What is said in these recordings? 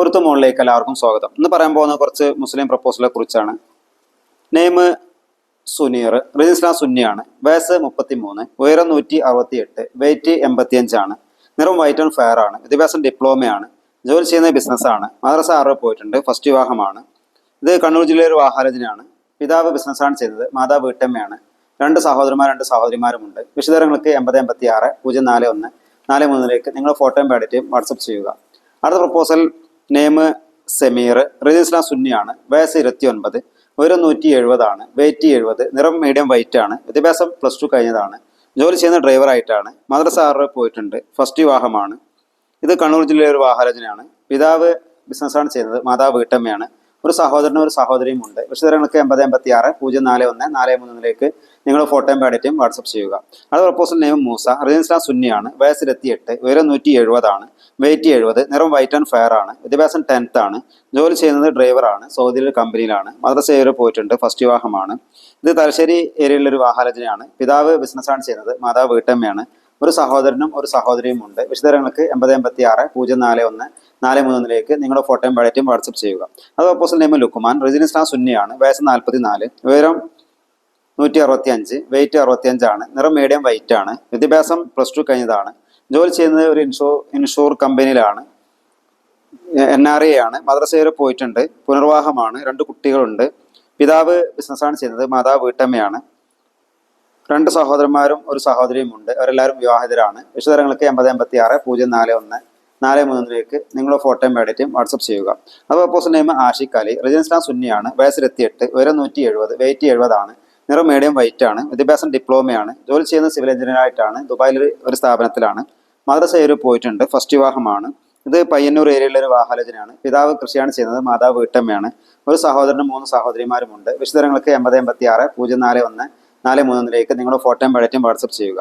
പൊരുത്തു മുകളിലേക്ക് എല്ലാവർക്കും സ്വാഗതം. ഇന്ന് പറയാൻ പോകുന്ന കുറച്ച് മുസ്ലിം പ്രപ്പോസലെ കുറിച്ചാണ്. നെയിം സുനീർ റിജിസ്ലാം സുന്നിയാണ്. വയസ്സ് മുപ്പത്തി മൂന്ന് ഉയരം നൂറ്റി അറുപത്തി എട്ട് വെയിറ്റ് എൺപത്തി അഞ്ചാണ് നിറം വൈറ്റ് ആൻഡ് ഫെയർ ആണ്. വിദ്യാഭ്യാസം ഡിപ്ലോമയാണ് ജോലി ചെയ്യുന്ന ബിസിനസ്സാണ് മദ്രസ ആറ് പോയിട്ടുണ്ട്. ഫസ്റ്റ് വിവാഹമാണ്. ഇത് കണ്ണൂർ ജില്ലയിൽ ഒരു വാഹാരജനാണ് പിതാവ് ബിസിനസ്സാണ് ചെയ്തത്. മാതാവ് വീട്ടമ്മയാണ്. രണ്ട് സഹോദരന്മാർ രണ്ട് സഹോദരിമാരുമുണ്ട്. വിശദങ്ങൾക്ക് എൺപത് എൺപത്തി ആറ് പൂജ്യം നാല് ഒന്ന് നാല് മൂന്നിലേക്ക് നിങ്ങൾ ഫോട്ടോയും പാടിറ്റും വാട്സപ്പ് ചെയ്യുക. അടുത്ത പ്രപ്പോസൽ നെയിം സെമീർ രജിസ്ലാം സുന്നിയാണ് വയസ്സ് ഇരുപത്തി ഒൻപത് ഒരു നൂറ്റി എഴുപതാണ് വെയിറ്റ് എഴുപത് നിറം മീഡിയം വൈറ്റ് ആണ് വിദ്യാഭ്യാസം പ്ലസ് ടു കഴിഞ്ഞതാണ് ജോലി ചെയ്യുന്ന ഡ്രൈവറായിട്ടാണ് മദ്രസ ആറ് പോയിട്ടുണ്ട് ഫസ്റ്റ് വിവാഹമാണ്. ഇത് കണ്ണൂർ ജില്ലയിലെ ഒരു വാഹരചനയാണ് പിതാവ് ബിസിനസ്സാണ് ചെയ്യുന്നത് മാതാവ് വീട്ടമ്മയാണ്. ഒരു സഹോദരനും ഒരു സഹോദരിയും ഉണ്ട്. വിശദങ്ങൾക്ക് എൺപത് എൺപത്തി ആറ് പൂജ്യം നാല് ഒന്ന് നാല് മൂന്നിലേക്ക് നിങ്ങൾ ഫോട്ടോയും പാഡിറ്റും വാട്സപ്പ് ചെയ്യുക. അത് പ്രപ്പോസൽ നെയിം മൂസ. റജിൻസ്ലാം സുന്നിയാണ്. വയസ്സ് ഇരുപത്തിയെട്ട് ഉയരം നൂറ്റി എഴുപതാണ് വെയിറ്റ് എഴുപത്. നിറം വൈറ്റ് ആൻഡ് ഫെയർ ആണ്. വിദ്യാഭ്യാസം ടെൻത്ത് ആണ്. ജോലി ചെയ്യുന്നത് ഡ്രൈവറാണ് സൗദിയിലെ കമ്പനിയിലാണ് മദ്രസ ഏരിയ പോയിട്ടുണ്ട്. ഫസ്റ്റ് വിവാഹമാണ്. ഇത് തലശ്ശേരി ഏരിയയിലൊരു ഒരു വാഹനരചനയാണ് പിതാവ് ബിസിനസ്സാണ് ചെയ്യുന്നത്. മാതാവ് വീട്ടമ്മയാണ്. ഒരു സഹോദരനും ഒരു സഹോദരിയും ഉണ്ട്. വിശദങ്ങൾക്ക് എൺപത് എൺപത്തി ആറ് പൂജ്യം നാല് ഒന്ന് നാല് മൂന്നിലേക്ക് നിങ്ങളുടെ ഫോട്ടോയും പാഡറ്റും വാട്സപ്പ് ചെയ്യുക. അത് ഓപ്പോസിൽ നെയിം ലുക്കുമാൻ. റെസിഡൻസ് സുന്നിയാണ്. വയസ്സ് നാൽപ്പത്തി നാല് ഉയരം നൂറ്റി അറുപത്തി അഞ്ച് വെയിറ്റ് അറുപത്തി അഞ്ചാണ് നിറം മീഡിയം വൈറ്റ് ആണ്. വിദ്യാഭ്യാസം പ്ലസ് ടു കഴിഞ്ഞതാണ്. ജോലി ചെയ്യുന്നത് ഒരു ഇൻഷൂർ ഇൻഷൂർ കമ്പനിയിലാണ് എൻ ആർ എ ആണ്. മദ്രസയിൽ പോയിട്ടുണ്ട്. പുനർവാഹമാണ് രണ്ട് കുട്ടികളുണ്ട്. പിതാവ് ബിസിനസ്സാണ് ചെയ്യുന്നത്. മാതാവ് വീട്ടമ്മയാണ്. രണ്ട് സഹോദരന്മാരും ഒരു സഹോദരിയും ഉണ്ട് അവരെല്ലാവരും വിവാഹിതരാണ്. വിശദങ്ങൾക്ക് എൺപത് എൺപത്തി ആറ് പൂജ്യം നാല് ഒന്ന് നാല് മൂന്നിലേക്ക് നിങ്ങളുടെ ഫോട്ടോയും പാഡിറ്റും വാട്സപ്പ് ചെയ്യുക. അപ്പോൾ post name Ashiq Ali. Religion Islam സുന്നിയാണ്. വയസ്സ് ഇരുപത്തിയെട്ട് ഉയരം നൂറ്റി എഴുപത് വെയിറ്റ് എഴുപതാണ്. നിറം മീഡിയം വൈറ്റ് ആണ് വിദ്യാഭ്യാസം ഡിപ്ലോമയാണ് ജോലി ചെയ്യുന്ന സിവിൽ എഞ്ചിനീയറായിട്ടാണ് ദുബായിൽ ഒരു സ്ഥാപനത്തിലാണ് മദ്രസ ഏരിയ പോയിട്ടുണ്ട് ഫസ്റ്റ് വിവാഹമാണ്. ഇത് പയ്യന്നൂർ ഏരിയയിലെ ഒരു വാഹാലോചനയാണ്. പിതാവ് കൃഷിയാണ് ചെയ്യുന്നത് മാതാവ് വീട്ടമ്മയാണ്. ഒരു സഹോദരനും മൂന്ന് സഹോദരിമാരുമുണ്ട്. വിശദങ്ങൾക്ക് എൺപത് എൺപത്തി ആറ് പൂജ്യം നാല് ഒന്ന് നാല് മൂന്നിലേക്ക് നിങ്ങളുടെ ഫോട്ടോയും ബഡറ്റും വാട്സപ്പ് ചെയ്യുക.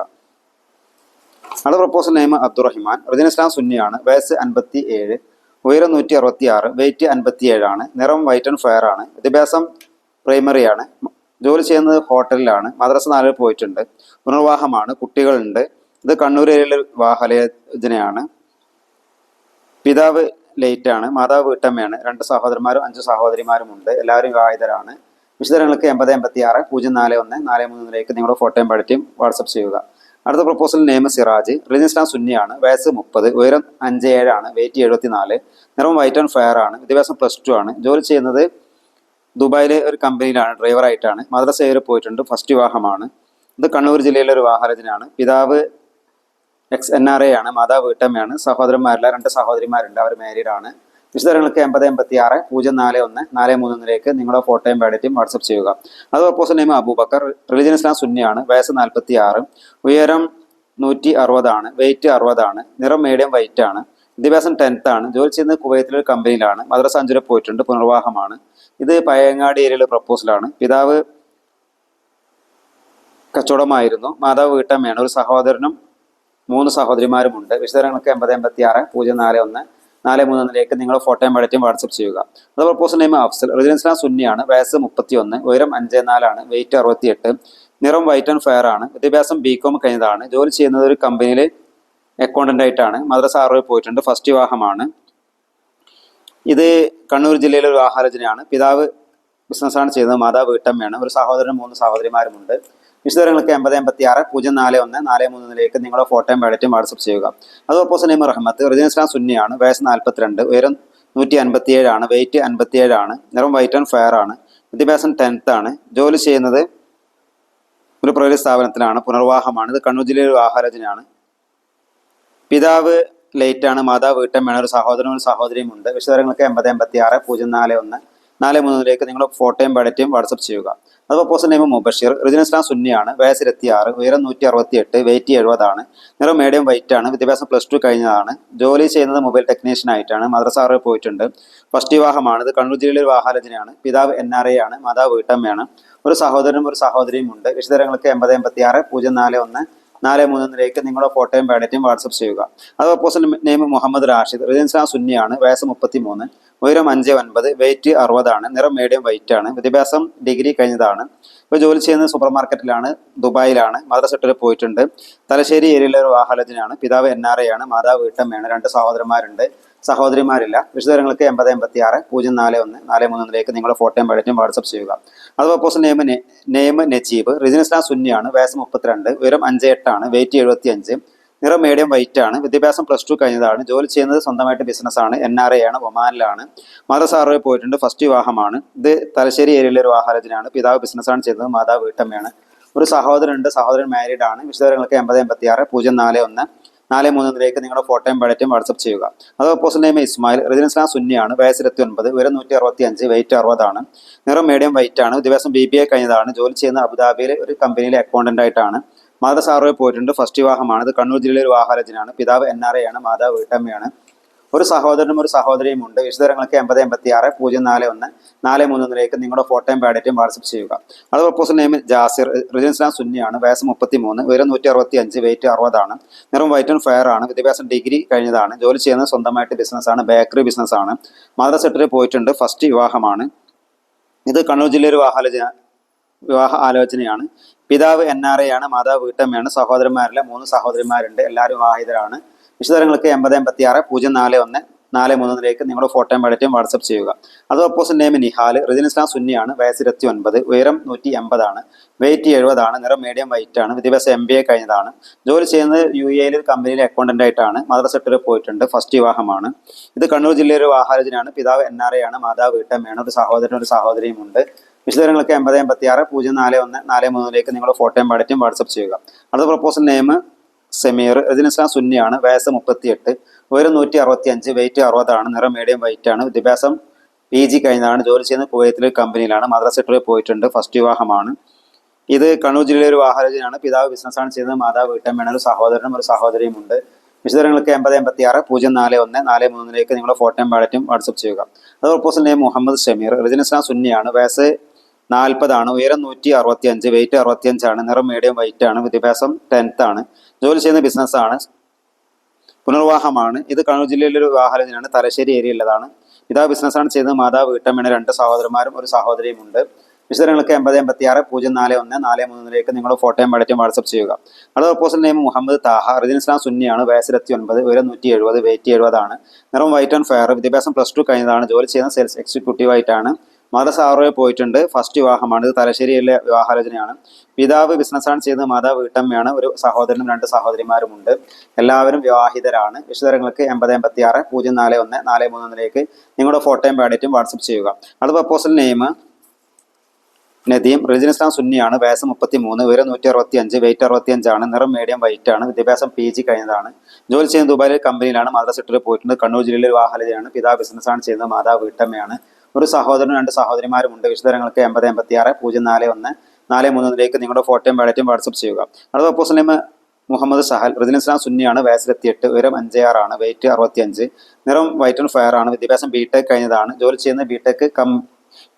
അടുത്ത പ്രപ്പോസൽ നെയിം അബ്ദുറഹിമാൻ. റജിനിസ്ലാം സുന്നിയാണ് വയസ്സ് അൻപത്തി ഏഴ് ഉയരം നൂറ്റി അറുപത്തി ആറ് വെയിറ്റ് അൻപത്തി ഏഴാണ് നിറം വൈറ്റ് ആൻഡ് ഫയർ ആണ് വിദ്യാഭ്യാസം പ്രൈമറി ആണ് ജോലി ചെയ്യുന്നത് ഹോട്ടലിലാണ്. മദ്രസ നാലിൽ പോയിട്ടുണ്ട്. പുനർവാഹമാണ് കുട്ടികളുണ്ട്. ഇത് കണ്ണൂർ ഏരിയയിലെ വാഹനയോജനയാണ് പിതാവ് ലേറ്റ് ആണ് മാതാവ് വീട്ടമ്മയാണ്. രണ്ട് സഹോദരന്മാരും അഞ്ച് സഹോദരിമാരും ഉണ്ട്. എല്ലാവരും വിവാഹിതരാണ് വിശദങ്ങൾക്ക് എൺപത് എൺപത്തി ആറ് പൂജ്യം നാല് ഒന്ന് നാല് മൂന്നിലേക്ക് നിങ്ങളുടെ ഫോട്ടോയും പാഡിറ്റും വാട്സപ്പ് ചെയ്യുക. അടുത്ത പ്രപ്പോസൽ നെയിം സിറാജ്. റിജിസ്ട്രാൻ സുന്നിയാണ്. വയസ്സ് മുപ്പത് ഉയരം അഞ്ച് ഏഴാണ് വെയിറ്റ് എഴുപത്തി നാല് നിറം വൈറ്റ് ആൻഡ് ഫെയർ ആണ് വിദ്യാഭ്യാസം പ്ലസ് ടു ആണ്. ജോലി ചെയ്യുന്നത് ദുബായിലെ ഒരു കമ്പനിയിലാണ് ഡ്രൈവറായിട്ടാണ്. മദ്രസ വരെ പോയിട്ടുണ്ട്. ഫസ്റ്റ് വിവാഹമാണ്. ഇത് കണ്ണൂർ ജില്ലയിലെ ഒരു വാഹനജനാണ് പിതാവ് എക്സ് എൻ ആർ എ ആണ് മാതാവ് വീട്ടമ്മയാണ് സഹോദരന്മാരില്ല രണ്ട് സഹോദരിമാരുണ്ട്. അവർ മാരീഡ് ആണ്. വിശദങ്ങൾക്ക് എൺപത് എൺപത്തി ആറ് പൂജ്യം നാല് ഒന്ന് നാല് മൂന്നിലേക്ക് നിങ്ങളുടെ ഫോട്ടോയും ബാഡറ്റും വാട്സപ്പ് ചെയ്യുക. അത് opposite name Abubakar. Religion Islam സുന്നിയാണ്. വയസ്സ് നാൽപ്പത്തി ആറ് ഉയരം നൂറ്റി അറുപതാണ് വെയിറ്റ് അറുപതാണ്. നിറം മീഡിയം വൈറ്റ് ആണ്. വിദ്യാഭ്യാസം ടെൻത്ത് ആണ്. ജോലി ചെയ്യുന്നത് കുവൈത്തിലെ ഒരു കമ്പനിയിലാണ്. മദ്രസ അഞ്ചുര പോയിട്ടുണ്ട്. പുനർവാഹമാണ് ഇത് പയങ്ങാടി ഏരിയയിലെ പ്രപ്പോസലാണ്. പിതാവ് കച്ചവടമായിരുന്നു. മാതാവ് വീട്ടമ്മയാണ്. ഒരു സഹോദരനും മൂന്ന് സഹോദരിമാരുമുണ്ട്. വിശദങ്ങൾക്ക് എൺപത് എൺപത്തി ആറ് പൂജ്യം നാല് ഒന്ന് നാല് മൂന്നിലേക്ക് നിങ്ങൾ ഫോട്ടോയും പാടറ്റും വാട്സപ്പ് ചെയ്യുക. അത് പ്രപ്പോസൽ നെയിം അഫ്സൽ റെസിഡൻസ് സുന്നിയാണ്. വയസ്സ് മുപ്പത്തി ഒന്ന് ഉയരം അഞ്ച് നാലാണ് വെയിറ്റ് അറുപത്തി എട്ട് നിറം വൈറ്റ് ആൻഡ് ഫെയർ ആണ്. വിദ്യാഭ്യാസം ബി കോം കഴിഞ്ഞതാണ്. ജോലി ചെയ്യുന്നത് ഒരു കമ്പനിയിൽ അക്കൗണ്ടന്റ് ആയിട്ടാണ്. മദ്രസ ആറുവിൽ പോയിട്ടുണ്ട്. ഫസ്റ്റ് വിവാഹമാണ്. ഇത് കണ്ണൂർ ജില്ലയിലെ ഒരു ആഹാരജനയാണ്. പിതാവ് ബിസിനസ്സാണ് ചെയ്യുന്നത് മാതാവ് വീട്ടമ്മയാണ്. ഒരു സഹോദരനും മൂന്ന് സഹോദരിമാരുമുണ്ട്. വിശദങ്ങൾക്ക് എൺപത് എൺപത്തി ആറ് പൂജ്യം നാല് ഒന്ന് നാല് മൂന്നിലേക്ക് നിങ്ങളുടെ ഫോട്ടോയും പാഡറ്റും വാട്സപ്പ് ചെയ്യുക. അത് ഓപ്പോസിറ്റ് നെയിം റഹ്മത്ത് റജിനിസ്ലാം സുന്നിയാണ് വയസ്സ് നാൽപ്പത്തിരണ്ട് ഉയരം നൂറ്റി അൻപത്തി ഏഴാണ് വെയിറ്റ് അൻപത്തി ഏഴാണ് നിറം വൈറ്റ് ആൻഡ് ഫെയർ ആണ് വിദ്യാഭ്യാസം ടെൻത്ത് ആണ്. ജോലി ചെയ്യുന്നത് ഒരു പ്രൈവറ്റ് സ്ഥാപനത്തിലാണ് പുനർവാഹമാണ് ഇത് കണ്ണൂർ ജില്ലയിലെ ഒരു ആഹാരജനാണ് പിതാവ് ലേറ്റ് ആണ്. മാതാവ് വീട്ടമ്മയാണ് ഒരു സഹോദരനും ഒരു സഹോദരിയും ഉണ്ട്. വിശദങ്ങൾക്ക് എൺപത് എൺപത്തി ആറ് പൂജ്യം നാല് ഒന്ന്. നാല് മൂന്നിലേക്ക് നിങ്ങൾ ഫോട്ടോയും ബഡറ്റും വാട്സപ്പ് ചെയ്യുക. അതുപോലെ പോസ്റ്റ് നെയിം മുബഷീർ. റിജിനിസ്ലാം സുന്നിയാണ്. വയസ്സ് ഇരുപത്തി ആറ് ഉയരം നൂറ്റി അറുപത്തി എട്ട് വെയിറ്റ് എഴുപതാണ്. നിറം മീഡിയം വൈറ്റ് ആണ്. വിദ്യാഭ്യാസം പ്ലസ് ടു കഴിഞ്ഞതാണ്. ജോലി ചെയ്യുന്നത് മൊബൈൽ ടെക്നീഷ്യൻ ആയിട്ടാണ്. മദ്രസാറിൽ പോയിട്ടുണ്ട്. ഫസ്റ്റ് വിവാഹമാണ്. ഇത് കണ്ണൂർ ജില്ലയിലെ ഒരു വാഹാലോചനയാണ് പിതാവ് എൻ ആർ എ ആണ്. മാതാവ് വീട്ടമ്മയാണ്. ഒരു സഹോദരനും ഒരു സഹോദരിയും ഉണ്ട്. വിശദങ്ങൾക്ക് എൺപത് എൺപത്തി ആറ് പൂജ്യം നാല് ഒന്ന്. നാല് മൂന്നിലേക്ക് നിങ്ങളുടെ ഫോട്ടോയും പാഡറ്റും വാട്സപ്പ് ചെയ്യുക. അത് നെയിം മുഹമ്മദ് റാഷിദ്. റിജൻസ് ആ സുന്നിയാണ് വയസ്സ് മുപ്പത്തി മൂന്ന് ഉയരം അഞ്ച് ഒൻപത് വെയിറ്റ് അറുപതാണ് നിറം മീഡിയം വൈറ്റ് ആണ് വിദ്യാഭ്യാസം ഡിഗ്രി കഴിഞ്ഞതാണ്. ഇപ്പോൾ ജോലി ചെയ്യുന്നത് സൂപ്പർ മാർക്കറ്റിലാണ് ദുബായിലാണ് മദ്രസെട്ടിൽ പോയിട്ടുണ്ട്. തലശ്ശേരി ഏരിയയിലെ ഒരു വാഹനത്തിനാണ് പിതാവ് എൻ ആർ എ ആണ് മാതാവ് വീട്ടമ്മയാണ് രണ്ട് സഹോദരന്മാരുണ്ട്. സഹോദരിമാരില്ല. വിശദങ്ങൾക്ക് എൺപത് എൺപത്തി ആറ് പൂജ്യം നാല് ഒന്ന് നാല് മൂന്നിലേക്ക് നിങ്ങളുടെ ഫോട്ടോയും ബയോഡേറ്റയും വാട്സപ്പ് ചെയ്യുക. അതുപോലെ post name name Najeeb religion Islam സുന്നിയാണ് വയസ്സ് മുപ്പത്തിരണ്ട് ഉയരം അഞ്ച് എട്ടാണ് വെയിറ്റ് എഴുപത്തി അഞ്ച് നിറം മീഡിയം വൈറ്റ് ആണ്. വിദ്യാഭ്യാസം പ്ലസ് ടു കഴിഞ്ഞതാണ്. ജോലി ചെയ്യുന്നത് സ്വന്തമായിട്ട് ബിസിനസ് ആണ്. എൻ ആർ ഐ ആണ്. ഒമാനിലാണ്. മദ്രസാറിൽ പോയിട്ടുണ്ട്. ഫസ്റ്റ് വിവാഹമാണ്. ഇത് തലശ്ശേരി ഏരിയയിലെ ഒരു വാഹാരജനാണ് പിതാവ് ബിസിനസ്സാണ് ചെയ്യുന്നത് മാതാവ് വീട്ടമ്മയാണ്. ഒരു സഹോദരനുണ്ട്. സഹോദരൻ മാരീഡ് ആണ്. വിശദവിവരങ്ങൾക്ക് എൺപത് എൺപത്തി ആറ് പൂജ്യം നാല് ഒന്ന്. നാല് മൂന്നിലേക്ക് നിങ്ങളുടെ ഫോട്ടോയും ബഡറ്റും വാട്സപ്പ് ചെയ്യുക. അത് ഓപ്പോസിറ്റ് നെയിം ഇസ്മായിൽ. റെസിഡൻസ് ആ സുന്നിയാണ്. വയസ്സ് ഇരുപത്തി ഒൻപത് ഉയരം നൂറ്റി അറുപത്തി അഞ്ച് വെയിറ്റ് അറുപതാണ്. നിറം മീഡിയം വൈറ്റ് ആണ്. ദിവസം ബി ബി എ കഴിഞ്ഞതാണ്. ജോലി ചെയ്യുന്ന അബുദാബിയിലെ ഒരു കമ്പനിയിലെ അക്കൗണ്ടന്റ് ആയിട്ടാണ്. മാതാ സാറോയെ പോയിട്ടുണ്ട്. ഫസ്റ്റ് വിവാഹമാണ്. ഇത് കണ്ണൂർ ജില്ലയിലെ ഒരു വിവാഹാലോചനയാണ് പിതാവ് എൻ ആർ എ ആണ് മാതാവ് വീട്ടമ്മയാണ്. ഒരു സഹോദരനും ഒരു സഹോദരിയും ഉണ്ട്. വിശദങ്ങളൊക്കെ എൺപത് എൺപത്തി ആറ് പൂജ്യം നാല് ഒന്ന് നാല് മൂന്നിലേക്ക് നിങ്ങളുടെ ഫോട്ടോയും ബയോഡേറ്റയും വാട്സപ്പ് ചെയ്യുക. അത് പ്രപ്പോസൽ നെയിം ജാസിർ റിജൻസ്ലാം സുന്നിയാണ് വയസ്സ് മുപ്പത്തി മൂന്ന് ഉയരം നൂറ്റി അറുപത്തി അഞ്ച് വെയിറ്റ് അറുപതാണ് നിറം വൈറ്റ് ആൻഡ് ഫെയർ ആണ് വിദ്യാഭ്യാസം ഡിഗ്രി കഴിഞ്ഞതാണ് ജോലി ചെയ്യുന്നത് സ്വന്തമായിട്ട് ബിസിനസ്സാണ് ബേക്കറി ബിസിനസ്സാണ് മദ്രസ സെക്ടറിൽ പോയിട്ടുണ്ട് ഫസ്റ്റ് വിവാഹമാണ്. ഇത് കണ്ണൂർ ജില്ലയിൽ വിവാഹാലോചന വിവാഹ ആലോചനയാണ്. പിതാവ് എൻ ആർ എ ആണ് മാതാവ് വീട്ടമ്മയാണ് സഹോദരന്മാരിലെ മൂന്ന് സഹോദരിമാരുണ്ട് എല്ലാവരും വിവാഹിതരാണ് വിശദങ്ങൾക്ക് എൺപത് എൺപത്തി ആറ് പൂജ്യം നാല് ഒന്ന് നാല് മൂന്നിലേക്ക് നിങ്ങളുടെ ഫോട്ടോയും ബഡറ്റും വാട്സപ്പ് ചെയ്യുക. അത് opposite name Nihal religion Islam സുന്നിയാണ് വയസ്സ് ഇരുപത്തി ഒൻപത് ഉയരം നൂറ്റി എൺപതാണ് വെയിറ്റ് എഴുപതാണ് നിറം മീഡിയം വൈറ്റ് ആണ് വിദ്യാഭ്യാസം എം ബി എ കഴിഞ്ഞതാണ് ജോലി ചെയ്യുന്നത് യു എയിൽ കമ്പനിയിലെ അക്കൗണ്ടന്റ് ആയിട്ടാണ് മദർ സെക്ടറിൽ പോയിട്ടുണ്ട് ഫസ്റ്റ് വിവാഹമാണ്. ഇത് കണ്ണൂർ ജില്ലയിലെ ഒരു വാഹാരജനാണ് പിതാവ് എൻ ആർ എ ആണ് മാതാവ് വീട്ടമ്മയാണ് ഒരു സഹോദരനും ഒരു സഹോദരിയും വിശദങ്ങൾക്ക് എൺപത് എൺപത്തി ആറ് പൂജ്യം നാല് ഒന്ന് നാല് മൂന്നിലേക്ക് നിങ്ങൾ ഫോട്ടോയും ബയോഡേറ്റയും വാട്സപ്പ് ചെയ്യുക. അടുത്ത പ്രപ്പോസൽ നെയിം സെമീർ ഇതിനിസ്ലാം സുന്നിയാണ് വയസ്സ് മുപ്പത്തിയെട്ട് ഉയരം നൂറ്റി അറുപത്തി അഞ്ച് വെയിറ്റ് അറുപതാണ് നിറം മീഡിയം വൈറ്റ് ആണ് വിദ്യാഭ്യാസം പി ജി കഴിഞ്ഞതാണ് ജോലി ചെയ്യുന്ന കുവൈത്തിലെ കമ്പനിയിലാണ് മദ്രസ സെക്ടറിൽ പോയിട്ടുണ്ട് ഫസ്റ്റ് വിവാഹമാണ്. ഇത് കണ്ണൂർ ജില്ലയിലെ ഒരു വാഹനജനാണ് പിതാവ് ബിസിനസ്സാണ് ചെയ്യുന്നത് മാതാവ് വീട്ടമ്മയാണ് ഒരു സഹോദരനും ഒരു സഹോദരിയും ഉണ്ട്. വിശദങ്ങൾക്ക് എൺപത് എൺപത്തി ആറ് പൂജ്യം നാല് ഒന്ന് നാല് മൂന്നിലേക്ക് നിങ്ങളുടെ ഫോട്ടോയും ബാലറ്റും വാട്സപ്പ് ചെയ്യുക. അത് proposal name Muhammad Shameer religion Islam സുന്നിയാണ് വയസ്സ് നാൽപ്പതാണ് ഉയരം നൂറ്റി അറുപത്തി അഞ്ച് വെയിറ്റ് അറുപത്തി അഞ്ചാണ് നിറം മീഡിയം വൈറ്റ് ആണ്. വിദ്യാഭ്യാസം ടെൻത്ത് ആണ്. ജോലി ചെയ്യുന്ന ബിസിനസ്സാണ് പുനർവാഹമാണ് ഇത് കണ്ണൂർ ജില്ലയിലെ ഒരു വാഹനത്തിനാണ് തലശ്ശേരി ഏരിയയിലുള്ളതാണ് പിതാവ് ബിസിനസ്സാണ് ചെയ്യുന്നത് മാതാവ് വീട്ടമ്മയാണ്. രണ്ട് സഹോദരന്മാരും ഒരു സഹോദരിയും ഉണ്ട് വിശദങ്ങൾക്ക് എൺപത് എൺപത്തി ആറ് പൂജ്യം നാല് ഒന്ന് നാല് മൂന്നിലേക്ക് നിങ്ങൾ ഫോട്ടോയും ബയോഡേറ്റയും വാട്സപ്പ് ചെയ്യുക. അടുത്ത പ്രപ്പോസൽ നെയിം മുഹമ്മദ് താഹ. റിദിൻ ഇസ്ലാം സുന്നിയാണ്. വയസ്സ് ഇരുപത്തി ഒൻപത് ഉയരം നൂറ്റി എഴുപത് വെയിറ്റ് എഴുപതാണ്. നിറം വൈറ്റ് ആൻഡ് ഫെയർ വിദ്യാഭ്യാസം പ്ലസ് ടു കഴിഞ്ഞതാണ്. ജോലി ചെയ്യുന്ന സെയിൽസ് എക്സിക്യൂട്ടീവ് ആയിട്ടാണ് മദർ പോയിട്ടുണ്ട്. ഫസ്റ്റ് വിവാഹമാണ്. ഇത് തലശ്ശേരിയിലെ വിവാഹാലോചനയാണ്. പിതാവ് ബിസിനസ്സാണ് ചെയ്യുന്നത് മാതാവ് വീട്ടമ്മയാണ്. ഒരു സഹോദരനും രണ്ട് സഹോദരിമാരുമുണ്ട്. എല്ലാവരും വിവാഹിതരാണ്. വിശദങ്ങൾക്ക് എൺപത് എൺപത്തി ആറ് പൂജ്യം നാല് ഒന്ന് നാല് മൂന്നിലേക്ക് നിങ്ങളുടെ ഫോട്ടോയും ബയോഡേറ്റും വാട്സപ്പ് ചെയ്യുക. അത് proposal name Nadeem. Religion Islam സുന്നിയാണ്. വയസ്സ് മുപ്പത്തി മൂന്ന് ഉയരം നൂറ്റി അറുപത്തി അഞ്ച് വെയിറ്റ് അറുപത്തി അഞ്ചാണ് നിറം മീഡിയം വൈറ്റ് ആണ് വിദ്യാഭ്യാസം പി ജി കഴിഞ്ഞതാണ്. ജോലി ചെയ്യുന്ന ദുബായിലെ കമ്പനിയിലാണ്. സെക്ടറിൽ പോയിട്ടുണ്ട്. കണ്ണൂർ ജില്ലയിലെ വാഹലതയാണ് പിതാവ് ബിസിനസ്സാണ് ചെയ്യുന്നത് മാതാവ് വീട്ടമ്മയാണ്. ഒരു സഹോദരനും രണ്ട് സഹോദരിമാരും ഉണ്ട്. വിശദങ്ങൾക്ക് എൺപത് എൺപത്തി ആറ് പൂജ്യം നാല് ഒന്ന് നാല് മൂന്നിലേക്ക് നിങ്ങളുടെ ഫോട്ടോയും വാലറ്റും വാട്സപ്പ് ചെയ്യുക. അടുത്ത നെയിം മുഹമ്മദ് സഹൽ റിദിൻ ഇസ്ലാം സുന്നിയാണ് വയസ്സിലെത്തിയെട്ട് ഉയരം അഞ്ച് ആറാണ് വെയിറ്റ് അറുപത്തി അഞ്ച് നിറം വൈറ്റ് ആൻഡ് ഫയർ ആണ് വിദ്യാഭ്യാസം ബി ടെക് കഴിഞ്ഞതാണ് ജോലി ചെയ്യുന്ന B tech cum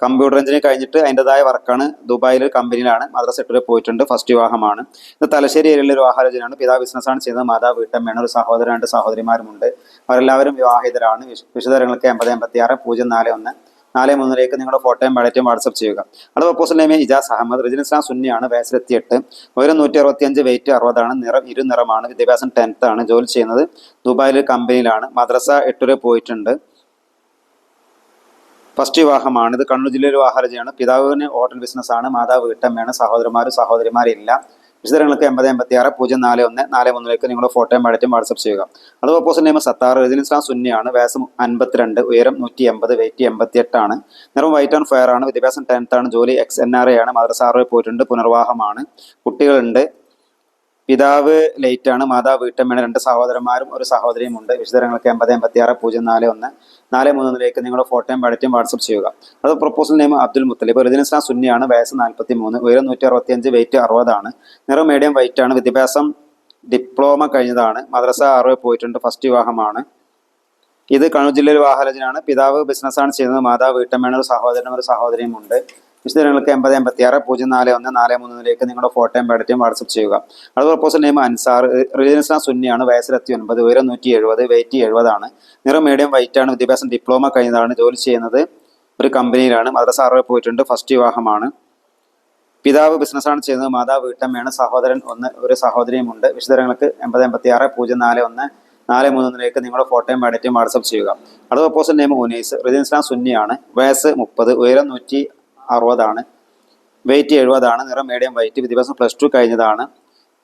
computer engineer കഴിഞ്ഞിട്ട് അതിന്റെതായ വർക്കാണ് ദുബായിലെ ഒരു കമ്പനിയിലാണ് മദ്രസ സെക്ടറിൽ പോയിട്ടുണ്ട് ഫസ്റ്റ് വിവാഹമാണ്. ഇത് തലശ്ശേരി ഏരിയയിലെ ഒരു വിവാഹാലോചനയാണ് പിതാവ് ബിസിനസ്സാണ് ചെയ്യുന്നത് മാതാവ് വീട്ടമ്മയാണ് ഒരു സഹോദരൻ രണ്ട് സഹോദരിമാരുമുണ്ട്. അവരെല്ലാവരും വിവാഹിതരാണ്. വിശ- വിശദങ്ങൾക്ക് എൺപത് എൺപത്തി ആറ് പൂജ്യം നാല് ഒന്ന് നാല് മൂന്നിലേക്ക് നിങ്ങളുടെ ഫോട്ടോയും ബാലറ്റും വാട്സപ്പ് ചെയ്യുക. അത് proposal name Ijaz Ahmed. Religion Islam സുന്നിയാണ് വയസ്സിലെത്തിയെട്ട്. ഉയരം നൂറ്റി അറുപത്തി അഞ്ച് വെയിറ്റ് അറുപതാണ് നിറം ഇരുനിറമാണ് വിദ്യാഭ്യാസം ടെൻത്ത് ആണ് ജോലി ചെയ്യുന്നത് ദുബായിൽ കമ്പനിയിലാണ് മദ്രസ എട്ടുവരെ പോയിട്ടുണ്ട്. ഫസ്റ്റ് വിവാഹമാണ്. ഇത് കണ്ണൂർ ജില്ലയിലെ വിവാഹരജയാണ് പിതാവിന് ഹോട്ടൽ ബിസിനസ്സാണ് മാതാവ് വീട്ടമ്മയാണ് സഹോദരന്മാരും സഹോദരിമാരില്ല വിശദങ്ങൾക്ക് എൺപത് എൺപത്തി ആറ് പൂജ്യം നാല് ഒന്ന് നാല് മൂന്നിലേക്ക് നിങ്ങൾ ഫോട്ടോയും ബയോഡേറ്റും വാട്സപ്പ് ചെയ്യുക. അത് opposite name Sattar religion Islam സുന്നിയാണ് വയസ്സ് അൻപത്തിരണ്ട് ഉയരം നൂറ്റി എൺപത് വെയിറ്റ് എൺപത്തി എട്ടാണ് നിറം വൈറ്റ് ആൻഡ് ഫയർ ആണ് വിദ്യാഭ്യാസം ടെൻത്ത് ആണ് ജോലി എക്സ് എൻ ആർ എ ആണ് മദ്രസ ആറ് പോയിട്ടുണ്ട് പുനർവാഹമാണ് കുട്ടികളുണ്ട് പിതാവ് ലേറ്റ് ആണ് മാതാവ് വീട്ടമ്മയാണ് രണ്ട് സഹോദരന്മാരും ഒരു സഹോദരിയും ഉണ്ട്. വിശദങ്ങൾക്ക് എൺപത് എൺപത്തി ആറ് പൂജ്യം നാല് ഒന്ന് നാല് മൂന്നിലേക്ക് നിങ്ങളുടെ ഫോട്ടോയും ബയോഡേറ്റയും വാട്സപ്പ് ചെയ്യുക. അത് പ്രൊപ്പോസൽ നെയിം അബ്ദുൽ മുത്തലിബ്. ഇസ്ലാം സുന്നിയാണ് വയസ്സ് നാൽപ്പത്തി മൂന്ന് ഉയരം നൂറ്റി അറുപത്തി അഞ്ച് വെയിറ്റ് അറുപതാണ്. നിറം മീഡിയം വൈറ്റ് ആണ് വിദ്യാഭ്യാസം ഡിപ്ലോമ കഴിഞ്ഞതാണ്. മദ്രസ ആറ് പോയിട്ടുണ്ട് ഫസ്റ്റ് വിവാഹമാണ്. ഇത് കണ്ണൂർ ജില്ലയിൽ വിവാഹാലോചനയാണ് പിതാവ് ബിസിനസ്സാണ് ചെയ്യുന്നത് മാതാവ് വീട്ടമ്മയാണ് ഒരു സഹോദരനും ഒരു സഹോദരിയും ഉണ്ട്. വിശദങ്ങൾക്ക് എൺപത് എൺപത്തി ആറ് പൂജ്യം നാല് ഒന്ന് നാല് മൂന്നിലേക്ക് നിങ്ങളുടെ ഫോട്ടോയും ബാഡറ്റും വാട്സപ്പ് ചെയ്യുക. അത് പ്രപ്പോസൽ നെയിം അൻസാർ റിലിയൻസ് സുന്നിയാണ് വയസ്സിലെത്തി ഒൻപത് ഉയരം നൂറ്റി എഴുപത് വെയിറ്റ് എഴുപതാണ്. നിറം മീഡിയം വൈറ്റ് ആണ് വിദ്യാഭ്യാസം ഡിപ്ലോമ കഴിഞ്ഞതാണ് ജോലി ചെയ്യുന്നത് ഒരു കമ്പനിയിലാണ് മദ്രസ ആറ് പോയിട്ടുണ്ട് ഫസ്റ്റ് വിവാഹമാണ്. പിതാവ് ബിസിനസ്സാണ് ചെയ്യുന്നത് മാതാവ് വീട്ടമ്മയാണ് സഹോദരൻ ഒന്ന് ഒരു സഹോദരിയും ഉണ്ട്. വിശദങ്ങൾക്ക് എൺപത് എൺപത്തി ആറ് പൂജ്യം നാല് ഒന്ന് നാല് മൂന്നിലേക്ക് നിങ്ങളുടെ ഫോട്ടോയും ബാഡറ്റും വാട്സപ്പ് ചെയ്യുക. അടുത്ത proposal name Unais religion Islam സുന്നിയാണ് വയസ്സ് മുപ്പത് ഉയരം നൂറ്റി അറുപതാണ്. വെയിറ്റ് എഴുപതാണ്. നിറം മീഡിയം വൈറ്റ് വിദ്യാഭ്യാസം പ്ലസ് ടു കഴിഞ്ഞതാണ്.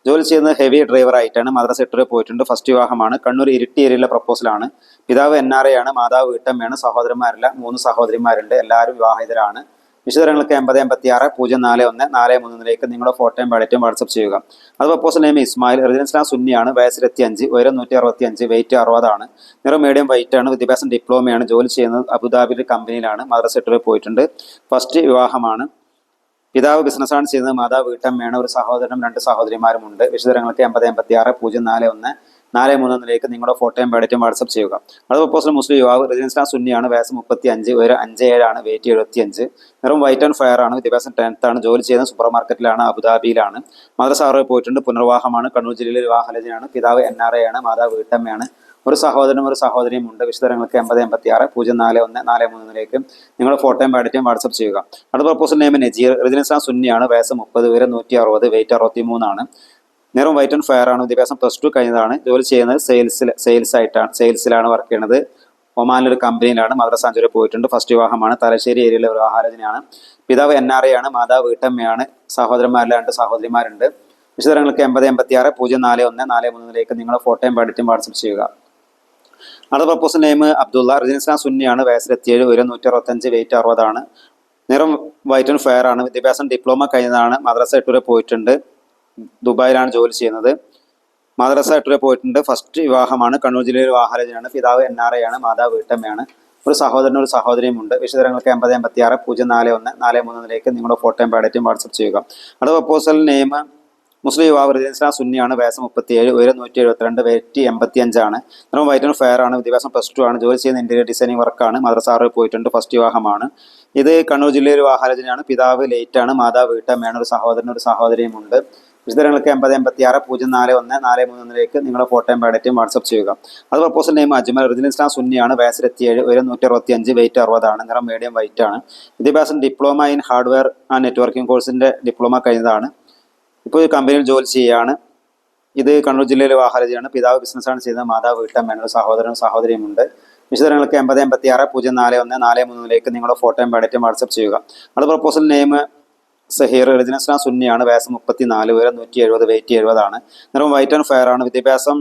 ജോലി ചെയ്യുന്നത് ഹെവി ഡ്രൈവർ ആയിട്ടാണ്. മദ്രസ സെക്ടറിൽ പോയിട്ടുണ്ട്. ഫസ്റ്റ് വിവാഹമാണ്. കണ്ണൂർ ഇരിട്ടി ഏരിയയിലെ പ്രപ്പോസലാണ് പിതാവ് എൻ ആർ എ ആണ്. മാതാവ് വീട്ടമ്മയാണ്. സഹോദരന്മാരില്ല. മൂന്ന് സഹോദരിമാരുണ്ട്. എല്ലാവരും വിവാഹിതരാണ്. വിശദങ്ങൾക്ക് എൺപത് എൺപത്തി ആറ് പൂജ്യം നാല് ഒന്ന് നാല് മൂന്നിലേക്ക് നിങ്ങളുടെ ഫോട്ടോയും ബാലറ്റും വാട്സപ്പ് ചെയ്യുക. അത് proposal name Ismail residence Sunni ആണ് വയസ്സ് ഇരുപത്തി അഞ്ച് ഉയരം നൂറ്റി അറുപത്തി അഞ്ച് വെയിറ്റ് അറുപതാണ്. നിറം മീഡിയം വൈറ്റ് ആണ് വിദ്യാഭ്യാസം ഡിപ്ലോമയാണ് ജോലി ചെയ്യുന്നത് അബുദാബിയിലെ കമ്പനിയിലാണ് മദ്രസ സെക്ടറിൽ പോയിട്ടുണ്ട്. ഫസ്റ്റ് വിവാഹമാണ്. പിതാവ് ബിസിനസ്സാണ് ചെയ്യുന്നത് മാതാവ് വീട്ടമ്മയാണ് ഒരു സഹോദരനും രണ്ട് സഹോദരിമാരുമുണ്ട്. വിശദങ്ങൾക്ക് എൺപത് എൺപത്തി ആറ് പൂജ്യം നാല് ഒന്ന് നാല് മൂന്നിലേക്ക് നിങ്ങളുടെ ഫോട്ടോയും ബയോഡേറ്റയും വാട്സപ്പ് ചെയ്യുക. അത് പ്രപ്പോസൽ മുസ്ലിം യുവാവ് റെസിഡൻസ് സുന്നിയാണ് വയസ്സ് മുപ്പത്തി അഞ്ച് ഉയരം അഞ്ച് ഏഴാണ് വെയിറ്റ് എഴുപത്തി അഞ്ച് നിറം വൈറ്റ് ആൻഡ് ഫയർ ആണ് വിദ്യാഭ്യാസം ടെൻത്ത് ആണ് ജോലി ചെയ്യുന്നത് സൂപ്പർ മാർക്കറ്റിലാണ് അബുദാബിയിലാണ്. മദ്രസ സാറോ പോയിട്ടുണ്ട് പുനർവാഹമാണ് കണ്ണൂർ ജില്ലയിലെ വിവാഹലജനാണ് പിതാവ് എൻ ആർ എ ആണ് മാതാവ് വീട്ടമ്മയാണ്. ഒരു സഹോദരനും ഒരു സഹോദരിയും ഉണ്ട്. വിശദങ്ങൾക്ക് എൺപത് എൺപത്തി ആറ് പൂജ്യം നാല് ഒന്ന് നാല് മൂന്നിലേക്ക് നിങ്ങൾ ഫോട്ടോയും ബയോഡേറ്റയും വാട്സപ്പ് ചെയ്യുക. അടുത്ത പ്രപ്പോസൽ നെയ്മ് നജീർ. റെസിഡൻസ് സുന്നിയാണ് വയസ്സ് മുപ്പത് വരെ നൂറ്റി അറുപത് വെയിറ്റ് അറുപത്തി മൂന്നാണ് നിറം വൈറ്റ് ആൻഡ് ഫയർ ആണ്. വിദ്യാഭ്യാസം പ്ലസ് ടു കഴിഞ്ഞതാണ്. ജോലി ചെയ്യുന്നത് സെയിൽസിൽ സെയിൽസ് ആയിട്ടാണ്. സെയിൽസിലാണ് വർക്ക് ചെയ്യുന്നത്. ഒമാനിലൊരു കമ്പനിയിലാണ് മദ്രസ അഞ്ചുവരെ പോയിട്ടുണ്ട്. ഫസ്റ്റ് വിവാഹമാണ്. തലശ്ശേരി ഏരിയയിലെ ഒരു ആഹാരജനയാണ് പിതാവ് എൻ ആർ എ ആണ്. മാതാവ് വീട്ടമ്മയാണ്. സഹോദരന്മാരിലെ രണ്ട് സഹോദരിമാരുണ്ട്. വിശദങ്ങൾക്ക് എൺപത് എൺപത്തി ആറ് പൂജ്യം നാല് ഒന്ന് നാല് മൂന്നിലേക്ക് നിങ്ങളുടെ ഫോട്ടോയും പാടിറ്റും വാട്സപ്പ് ചെയ്യുക. അടുത്ത പ്രപ്പോസൽ നെയിം അബ്ദുള്ള. റജിനിസ്ലാം സുന്നിയാണ്. വയസ്സിൽ എത്തിയത് ഉയരം നൂറ്റി അറുപത്തഞ്ച് വെയിറ്റ് അറുപതാണ്. നിറം വൈറ്റ് ആൻഡ് ഫെയർ ആണ്. വിദ്യാഭ്യാസം ഡിപ്ലോമ കഴിഞ്ഞതാണ്. മദ്രസ എട്ടൂരെ പോയിട്ടുണ്ട്. ദുബായിലാണ് ജോലി ചെയ്യുന്നത്. മദ്രസ എട്ടൂരെ പോയിട്ടുണ്ട്. ഫസ്റ്റ് വിവാഹമാണ്. കണ്ണൂർ ജില്ലയിൽ വിവാഹാലോചനയാണ് പിതാവ് എൻ ആർ എ ആണ്. മാതാവ് വീട്ടമ്മയാണ്. ഒരു സഹോദരനും ഒരു സഹോദരിയും ഉണ്ട് വിശദങ്ങൾക്ക് എൺപത് എൺപത്തി ആറ് പൂജ്യം നാല് ഒന്ന് നാല് മൂന്നിലേക്ക് നിങ്ങളുടെ ഫോട്ടോയും ബയോഡേറ്റയും വാട്സപ്പ് ചെയ്യുക. അടുത്ത പ്രപ്പോസൽ നെയിം മുസ്ലിം യുവാവ് റജിൻസ്ലാം സുന്നിയാണ്. വയസ്സ് മുപ്പത്തിയേഴ് ഉയരം നൂറ്റി എഴുപത്തിരണ്ട് വെയിറ്റ് എൺപത്തി അഞ്ചാണ് നിറം വൈറ്റ് ആൻഡ് ഫെയർ ആണ്. വിദ്യാഭ്യാസം പ്ലസ് ടു ആണ്. ജോലി ചെയ്യുന്ന ഇന്റീരിയർ ഡിസൈനിങ് വർക്കാണ് മദ്രസാറിൽ പോയിട്ടുണ്ട്. ഫസ്റ്റ് വിവാഹമാണ്. ഇത് കണ്ണൂർ ജില്ലയിൽ വിവാഹാലോചനയാണ് പിതാവ് ലേറ്റ് ആണ്. മാതാവ് വീട്ടമ്മയാണ്. ഒരു സഹോദരനും ഒരു സഹോദരിയും ഉണ്ട് വിശദങ്ങൾക്ക് എൺപത് എൺപത്തി ആറ് പൂജ്യം നാല് ഒന്ന് നാല് മൂന്നിലേക്ക് നിങ്ങളുടെ ഫോട്ടോയും ബയോഡേറ്റയും വാട്സപ്പ് ചെയ്യുക. അത് പ്രപ്പോസൽ നെയിം അജ്മൽ ഒറിജിനൽ സ്റ്റാ സുന്നിയാണ് വയസ്സ് ഇരുപത്തിയേഴ് ഒരു നൂറ്റി അറുപത്തി അഞ്ച് വെയിറ്റ് അറുപതാണ് നിറം മീഡിയം വൈറ്റ് ആണ്. വിദ്യാഭ്യാസം diploma in hardware and networking കോഴ്സിന്റെ ഡിപ്ലോമ കഴിഞ്ഞതാണ്. ഇപ്പോൾ ഒരു കമ്പനിയിൽ ജോലി ചെയ്യുകയാണ്. ഇത് കണ്ണൂർ ജില്ലയിലെ വാഹനജിയാണ് പിതാവ് ബിസിനസ്സാണ് ചെയ്യുന്നത്. മാതാവ് വീട്ടമ്മയാണ് ഒരു സഹോദരനും സഹോദരിയും ഉണ്ട് വിശദങ്ങൾക്ക് എൺപത് എൺപത്തി ആറ് പൂജ്യം നാല് ഒന്ന് നാല് മൂന്നിലേക്ക് നിങ്ങളുടെ ഫോട്ടോയും ബയോഡേറ്റയും വാട്സപ്പ് ചെയ്യുക. അത് പ്രപ്പോസൽ നെയിം സഹീർ റജിനസ്ലാം സുന്നിയാണ്. വയസ്സ് മുപ്പത്തി നാല് വരെ നൂറ്റി എഴുപത് വെയിറ്റ് എഴുപതാണ്. നിറം വൈറ്റ് ആൻഡ് ഫയർ ആണ്. വിദ്യാഭ്യാസം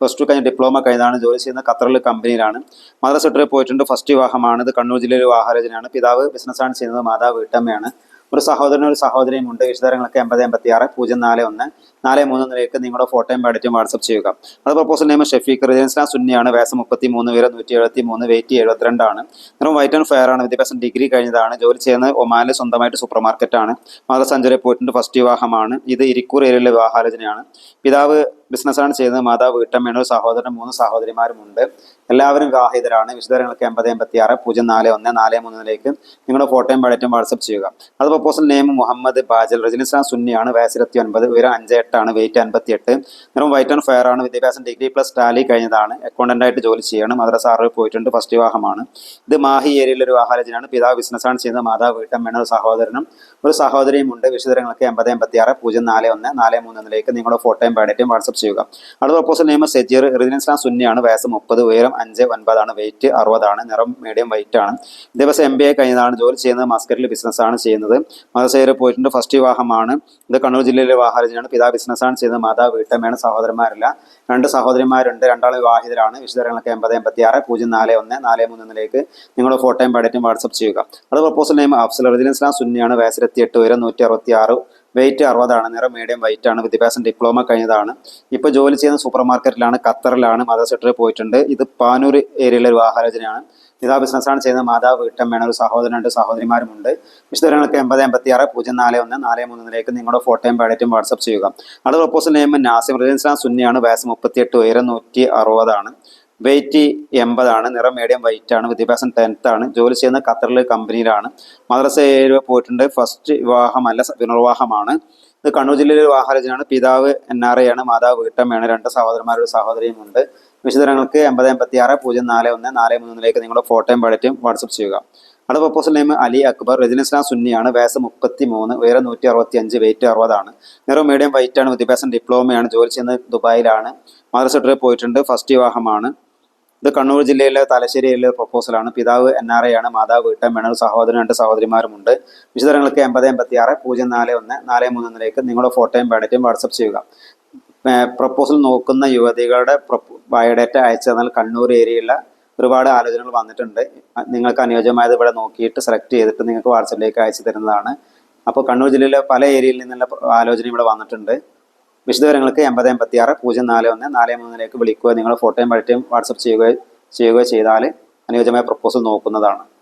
പ്ലസ് ടു കഴിഞ്ഞ ഡിപ്ലോമ കഴിഞ്ഞതാണ്. ജോലി ചെയ്യുന്ന ഖത്തറിൽ കമ്പനിയിലാണ്. മദ്രസ സെട്ടറിൽ പോയിട്ടുണ്ട് ഫസ്റ്റ് വിവാഹമാണ്. ഇത് കണ്ണൂർ ജില്ലയിലെ വിവാഹരചനയാണ് പിതാവ് ബിസിനസ്സാണ് ചെയ്യുന്നത്. മാതാവ് വീട്ടമ്മയാണ്. ഒരു സഹോദരനും ഒരു സഹോദരിയും ഉണ്ട്. വിശദങ്ങളൊക്കെ എൺപത് എൺപത്തി ആറ് പൂജ്യം നാല് ഒന്ന് നാല് മൂന്ന് ഒന്നിലേക്ക് നിങ്ങളുടെ ഫോട്ടോയും പാടിറ്റും വാട്സപ്പ് ചെയ്യുക. അത് പ്രപ്പോസൽ നെയിം ഷെഫീഖ് റിജൻസ്ലാം സുന്നിയാണ് വയസ്സ് മുപ്പത്തി മൂന്ന് വരെ നൂറ്റി എഴുപത്തി മൂന്ന് വെയിറ്റ് എഴുപത്തിരണ്ടാണ്. നിറം വൈറ്റ് ആൻഡ് ഫെയർ ആണ് വിദ്യാഭ്യാസം ഡിഗ്രി കഴിഞ്ഞതാണ് ജോലി ചെയ്യുന്നത് ഒമാനിൽ സ്വന്തമായിട്ട് സൂപ്പർ മാർക്കറ്റാണ് മദർ പോയിട്ടുണ്ട് ഫസ്റ്റ് വിവാഹമാണ്. ഇത് ഇരിക്കൂർ ഏരിയയിലെ വിവാഹാലോചനയാണ്. പിതാവ് ബിസിനസ്സാണ് ചെയ്യുന്നത്. മാതാവ് വീട്ടമ്മയാണ് ഒരു സഹോദരൻ മൂന്ന് സഹോദരിമാരുമുണ്ട്. എല്ലാവരും ഗാഹിതരാണ്. വിശദങ്ങൾക്ക് എൺപത് എൺപത്തി ആറ് പൂജ്യം നാല് ഒന്ന് നാല് മൂന്നിലേക്ക് നിങ്ങളുടെ ഫോട്ടോയും പഴയറ്റും വാട്സപ്പ് ചെയ്യുക. അത് proposal name Muhammad Bajal. Religion Islam സുന്നിയാണ്. വയസ്സ് ഇരുപത്തി ഒൻപത് ഉയരം അഞ്ച് എട്ടാണ് വെയിറ്റ് അൻപത്തി എട്ട് നിറം വൈറ്റ് ആൻഡ് ഫെയർ ആണ്. വിദ്യാഭ്യാസം ഡിഗ്രി പ്ലസ് ടാലി കഴിഞ്ഞതാണ്. അക്കൗണ്ടന്റ് ആയിട്ട് ജോലി ചെയ്യണം. മദ്രസ ആറിൽ പോയിട്ടുണ്ട്. ഫസ്റ്റ് വിവാഹമാണ്. ഇത് മാഹി ഏരിയയിലെ ഒരു വിവാഹാലോചനയാണ് പിതാവ് ബിസിനസ്സാണ് ചെയ്യുന്നത്. മാതാവ് വീട്ടമ്മയാണ് ഒരു സഹോദരനും ഒരു സഹോദരിയും ഉണ്ട്. വിശദങ്ങൾക്ക് എൺപത് എൺപത്തി ആറ് പൂജ്യം നാല് ഒന്ന് നാല് മൂന്നിലേക്ക് നിങ്ങളുടെ ഫോട്ടോയും ബയോഡേറ്റയും വാട്സപ്പ് ചെയ്യുക. അടുത്ത ഓപ്പോസിറ്റ് നെയിം സെജീർ റെസിഡൻസ് സുന്നിയാണ്. വയസ്സ് മുപ്പത് ഉയരം അഞ്ച് ഒൻപതാണ് വെയിറ്റ് അറുപതാണ് നിറം മീഡിയം വൈറ്റ് ആണ്. ദിവസം എം ബി എ കഴിഞ്ഞതാണ്. ജോലി ചെയ്യുന്നത് മസ്കറ്റിൽ ബിസിനസ്സാണ് ചെയ്യുന്നത്. മദസേര് പോയിട്ടുണ്ട്. ഫസ്റ്റ് വിവാഹമാണ്. ഇത് കണ്ണൂർ ജില്ലയിലെ വിവാഹാലോചനയാണ് പിതാ ബിസിനസ്സാണ് ചെയ്യുന്നത്. മാതാ വീട്ടമ്മയാണ്. സഹോദരന്മാരില്ല. രണ്ട് സഹോദരിമാരുണ്ട്. രണ്ടാളും വിവാഹിതരാണ്. വിശദങ്ങളൊക്കെ എൺപത് എൺപത്തി ആറ് പൂജ്യം നാല് ഒന്ന് നാല് മൂന്നിലേക്ക് നിങ്ങളുടെ ഫോട്ടോയും പാടേറ്റും വാട്സപ്പ് ചെയ്യുക. അത് പ്രപ്പോസൽ നെയ്മ് അഫ്സൽ റെസിഡൻസ് സുന്നിയാണ്. വയസ്സിലെത്തി എട്ട് ഉയരം നൂറ്റി അറുപത്തി ആറ് വെയിറ്റ് അറുപതാണ് നിറം മീഡിയം വൈറ്റ് ആണ് വിദ്യാഭ്യാസം ഡിപ്ലോമ കഴിഞ്ഞതാണ്. ഇപ്പോൾ ജോലി ചെയ്യുന്ന സൂപ്പർ മാർക്കറ്റിലാണ് ഖത്തറിലാണ് മദർ സെക്ടറിൽ പോയിട്ടുണ്ട്. ഇത് പാനൂർ ഏരിയയിലെ ഒരു ആഹാരജനയാണ്. പിതാ ബിസിനസ്സാണ് ചെയ്യുന്നത്. മാതാവ് വീട്ടമ്മയാണ് ഒരു സഹോദരനുണ്ട് സഹോദരിമാരുമുണ്ട്. വിശദങ്ങൾക്ക് എൺപത് എൺപത്തി ആറ് പൂജ്യം നാല് ഒന്ന് നാല് മൂന്നിലേക്ക് നിങ്ങളുടെ ഫോട്ടോയും ബയോഡേറ്റും വാട്സപ്പ് ചെയ്യുക. അടുത്ത പ്രപ്പോസൽ നെയ്മൻ നാസിം റജിൻസ്ലാം സുന്നിയാണ് വയസ്സ് മുപ്പത്തിയെട്ട് ഉയരം നൂറ്റി അറുപതാണ്. വെയിറ്റ് എൺപതാണ് നിറം മീഡിയം വൈറ്റ് ആണ് വിദ്യാഭ്യാസം ടെൻത്ത് ആണ് ജോലി ചെയ്യുന്ന ഖത്തറിലെ കമ്പനിയിലാണ് മദ്രസ ഏഴ് പോയിട്ടുണ്ട് ഫസ്റ്റ് വിവാഹമല്ല പുനർവിവാഹമാണ്. ഇത് കണ്ണൂർ ജില്ലയിലെ വിവാഹരചനാണ് പിതാവ് എൻ ആർ എ ആണ് മാതാവ് വീട്ടമ്മയാണ് രണ്ട് സഹോദരന്മാരുടെ സഹോദരിയും ഉണ്ട് വിശദങ്ങൾക്ക് എൺപത് എൺപത്തി ആറ് പൂജ്യം നാല് ഒന്ന് നാല് മൂന്നിലേക്ക് നിങ്ങളുടെ ഫോട്ടോയും ബയോഡേറ്റും വാട്സപ്പ് ചെയ്യുക. അടുത്ത proposal name Ali Akbar religion Islam സുന്നിയാണ് വയസ്സ് മുപ്പത്തി മൂന്ന് ഉയരം നൂറ്റി അറുപത്തി അഞ്ച് വെയിറ്റ് അറുപതാണ്. നിറം മീഡിയം വൈറ്റ് ആണ് വിദ്യാഭ്യാസം ഡിപ്ലോമയാണ് ജോലി ചെയ്യുന്നത് ദുബായിലാണ്. മദ്രസ ട്രിപ്പ് പോയിട്ടുണ്ട്. ഫസ്റ്റ് വിവാഹമാണ്. ഇത് കണ്ണൂർ ജില്ലയിലെ തലശ്ശേരിയിലെ പ്രപ്പോസലാണ് പിതാവ് എൻ ആർ ആണ്. മാതാവ് വീട്ടം മെണൽ സഹോദരൻ രണ്ട് സഹോദരിമാരുമുണ്ട്. വിശദങ്ങൾക്ക് എൺപത് എൺപത്തി ആറ് പൂജ്യം നാല് ഒന്ന് നാല് മൂന്നിലേക്ക് നിങ്ങളുടെ ഫോട്ടോയും ബയോഡേറ്റയും വാട്സപ്പ് ചെയ്യുക. പ്രപ്പോസൽ നോക്കുന്ന യുവതികളുടെ ബയോഡേറ്റ അയച്ചു തന്നാൽ കണ്ണൂർ ഏരിയയിലുള്ള ഒരുപാട് ആലോചനകൾ വന്നിട്ടുണ്ട്. നിങ്ങൾക്ക് അനുയോജ്യമായത് ഇവിടെ നോക്കിയിട്ട് സെലക്ട് ചെയ്തിട്ട് നിങ്ങൾക്ക് വാട്സപ്പിലേക്ക് അയച്ചു തരുന്നതാണ്. അപ്പോൾ കണ്ണൂർ ജില്ലയിലെ പല ഏരിയയിൽ നിന്നുള്ള ആലോചന ഇവിടെ വന്നിട്ടുണ്ട്. വിശദവിവരങ്ങൾക്ക് എൺപത് എൺപത്തി ആറ് പൂജ്യം നാല് ഒന്ന് നാല് മൂന്നിലേക്ക് വിളിക്കുക. നിങ്ങൾ ഫോട്ടോയും ബയോഡേറ്റയും വാട്സപ്പ് ചെയ്യുകയോ ചെയ്യുകയോ ചെയ്താൽ അനുയോജ്യമായ പ്രപ്പോസൽ നോക്കുന്നതാണ്.